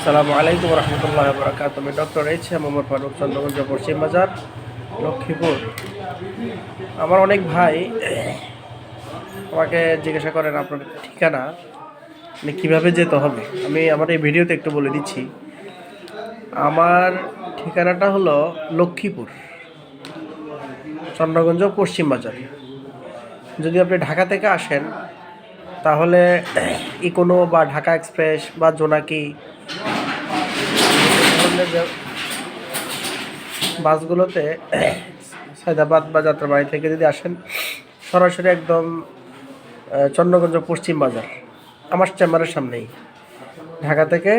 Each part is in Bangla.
আসসালামু আলাইকুম রহমতুল্লাহ বরাকাত আমি doctor H M Mohammad Faruk Chandraganj পশ্চিম বাজার, লক্ষ্মীপুর। আমার অনেক ভাই আমাকে জিজ্ঞাসা করেন, আপনার ঠিকানা? মানে কীভাবে যেতে হবে? আমি আমার এই ভিডিওতে একটু বলে দিচ্ছি। আমার ঠিকানাটা হলো লক্ষ্মীপুর, চন্দ্রগঞ্জ পশ্চিম বাজার। যদি আপনি ঢাকা থেকে আসেন তাহলে ইকোনো বা ঢাকা এক্সপ্রেস বা জোনাকি বাসগুলোতে সায়দাবাদ বা যাত্রাবাড়ি থেকে যদি আসেন, সরাসরি একদম চন্দ্রগঞ্জ পশ্চিম বাজার, আমার চেম্বারের সামনেই। ঢাকা থেকে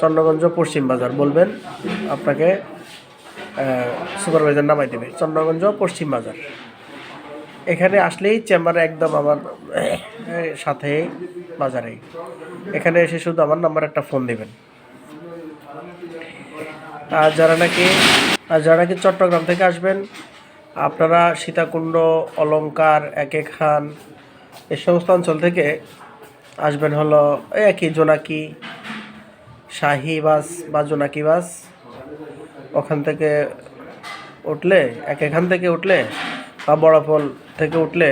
চন্দ্রগঞ্জ পশ্চিম বাজার বলবেন, আপনাকে সুপারভাইজার নামাই দেবে। চন্দ্রগঞ্জ পশ্চিম বাজার। এখানে আসলেই চেম্বারে একদম আমার সাথে বাজারেই। এখানে এসে শুধু আমার নাম্বার একটা ফোন দেবেন। আর যারা নাকি, আর যারা নাকি চট্টগ্রাম থেকে আসবেন, আপনারা সীতাকুণ্ড অলঙ্কার একে খান এই সমস্ত অঞ্চল থেকে আসবেন হলো একই জোনাকি শাহি বাস বা জোনাকি বাস। ওখান থেকে উঠলে এক এখান থেকে উঠলে বা বড়ফল থেকে উঠলে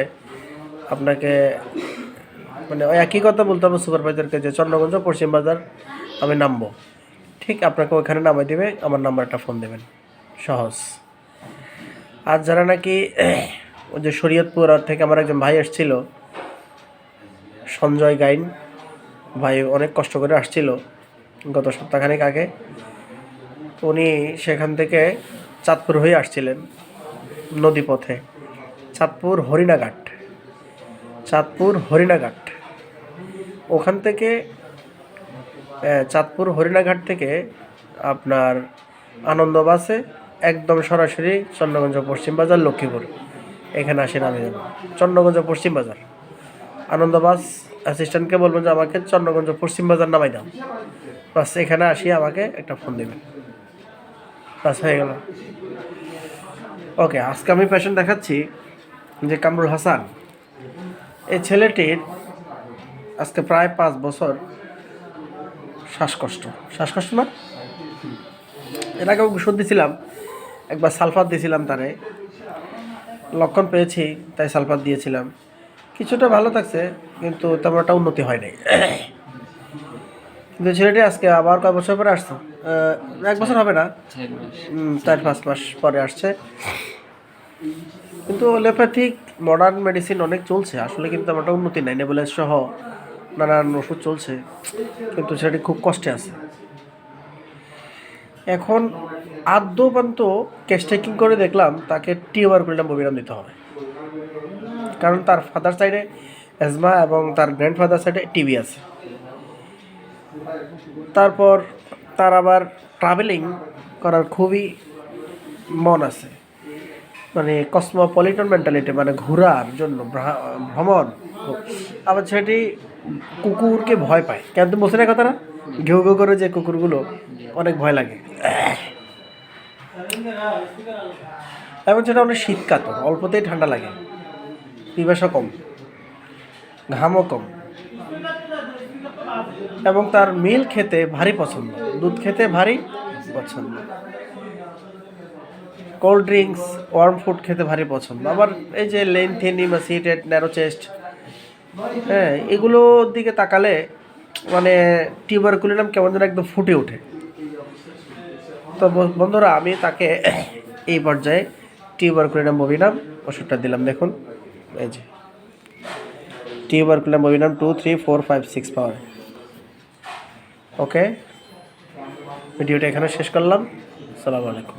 আপনাকে মানে ওই একই কথা বলতে হবে সুপারভাইজারকে যে চন্দ্রগঞ্জ পশ্চিম বাজার আমি নামবো। ঠিক আপনাকে ওইখানে নামাই দেবে, আমার নাম্বারটা ফোন দেবেন। সহজ। আর যারা নাকি ওই যে শরীয়তপুর থেকে আমার একজন ভাই আসছিল, সঞ্জয় গাইন, ভাই অনেক কষ্ট করে আসছিল গত সপ্তাহখানেক আগে। উনি সেখান থেকে চাঁদপুর হয়ে আসছিলেন নদীপথে। চাঁদপুর হরিণাঘাট। চাঁদপুর হরিণাঘাট। ওখান থেকে চাঁদপুর হরিণাঘাট থেকে আপনার আনন্দ বাসে একদম সরাসরি চন্দ্রগঞ্জ পশ্চিম বাজার, লক্ষ্মীপুর। এখানে আসেন আমি। যাব চন্দ্রগঞ্জ পশ্চিম বাজার। আনন্দ বাস অ্যাসিস্ট্যান্টকে বলবেন যে, আমাকে চন্দ্রগঞ্জ পশ্চিম বাজার নামাই দাও। বাস, এখানে আসি, আমাকে একটা ফোন দেবেন। বাস, হয়ে গেল। ওকে, আজকে আমি পেশেন্ট দেখাচ্ছি। যে কামরুল হাসান এই ছেলেটির আজকে প্রায় পাঁচ বছর শ্বাসকষ্ট। শ্বাসকষ্ট না এর আগে ওষুধ দিছিলাম একবার সালফার দিয়েছিলাম তারে। লক্ষণ পেয়েছি তাই সালফার দিয়েছিলাম। কিছুটা ভালো থাকছে কিন্তু তেমন একটা উন্নতি হয় নাই। কিন্তু ছেলেটি আজকে আবার কয় বছর পরে আসছে? এক বছর হবে না? চার পাঁচ মাস পরে আসছে। কিন্তু হোমিওপ্যাথিক মডার্ন মেডিসিন অনেক চলছে। আসলে কিন্তু আমার উন্নতি নাই নেবুলাস সহ নানান ওষুধ চলছে, কিন্তু সেটি খুব কষ্টে আছে। এখন আদ্যপান্ত ক্যাশ টেকিং করে দেখলাম, তাকে টিউবার কুলিনাম অভিরাম দিতে হবে। কারণ তার ফাদার সাইডে অ্যাজমা এবং তার গ্র্যান্ডফাদার সাইডে টিবি আছে। তারপর তার আবার ট্রাভেলিং করার খুবই মন আছে। মানে কসমোপলিটন মেন্টালিটি মানে ঘোরার জন্য, ভ্রা- ভ্রমণ। আবার সেটি কুকুরকে ভয় পায়। কেন তুমি বলছো না কথাটা? ঘেউ ঘেউ করে যে কুকুরগুলো অনেক ভয় লাগে। এবং সেটা অনেক শীতকাতর, অল্পতেই ঠান্ডা লাগে। পিপাসা কম, ঘামও কম। এবং তার মিল খেতে ভারী পছন্দ, দুধ খেতে ভারী পছন্দ। কোল্ড ড্রিঙ্কস ওয়ার্ম ফুড খেতে ভারী পছন্দ। আবার এই যে লেন্থেনি বা সিটেড ন্যারো চেস্ট হ্যাঁ এগুলোর দিকে তাকালে মানে টিউবারকুলিনাম কেমন যেন একদম ফুটে ওঠে। তো বন্ধুরা, আমি তাকে এই পর্যায়ে টিউবারকুলিনাম ববিনাম ওষুধটা দিলাম। দেখুন, এই যে tuberculinum bovinum two three four five six power okay ভিডিওটা এখানে শেষ করলাম। আসসালামু আলাইকুম।